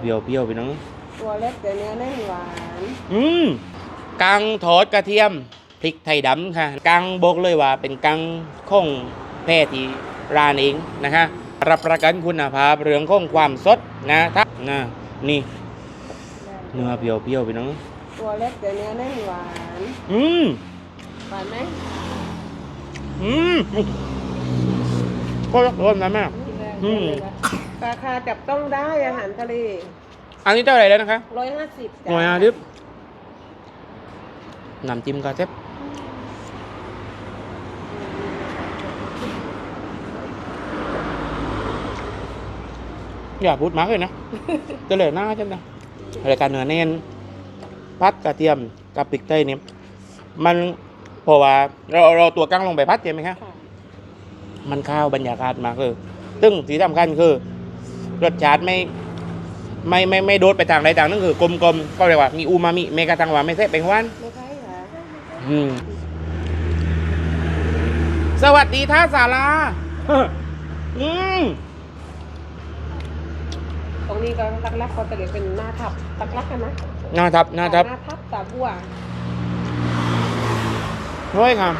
เปรี้ยวเปรี้ยวๆไปน้องตัวเล็กแต่เนื้อแน่นหวาน อืมกังทอดกระเทียมพริกไทยดำค่ะ กังบอกเลยว่าเป็นกังของแพทย์ที่ร้านเองนะคะรับประกันคุณภาพเรื่องของความสดนะถ้านะนี่ เนื้อเปรี้ยวเปรี้ยวๆไปน้องตัวเล็กแต่เนื้อแน่นหวาน อืมหวานไหมอืมก็รักรสนะแม่ อืม ราคาจับต้องได้อาหารทะเลอันนี้เท่าไหร่แล้วนะคะร้อยห้าสิบหน่วยอาดิบน้ำจิ้มกระเซ็บอย่าพูดมากเลยนะ จะเหลือหน้าจังนะรายการเนื้อเน้นพัดกระเทียมกับพริกไทยเนี่ยมันเพราะว่าเราเราตัวกั้งลงไปพัดใช่ไหมครับค่ะมันข้าวบรรยากาศมากเลย ซึ่งสีสำคัญคือรสชาติไม่ไม่ไม่ไม่โดดไปทางใดทางนึงคือกลมกลมๆก็เรียกว่ามีอูมามิเมกะทังว่าไม่ใช่เป็นหวานไม่ใช่ค่ะอืมสวัสดีท่าสาราอืมตรงนี้ก็ลักๆก็จะเรียกเป็นหน้าทับลักๆกันนะน่าทับน่าทับหน้าทับตาบัวเฮ้ยค่ะ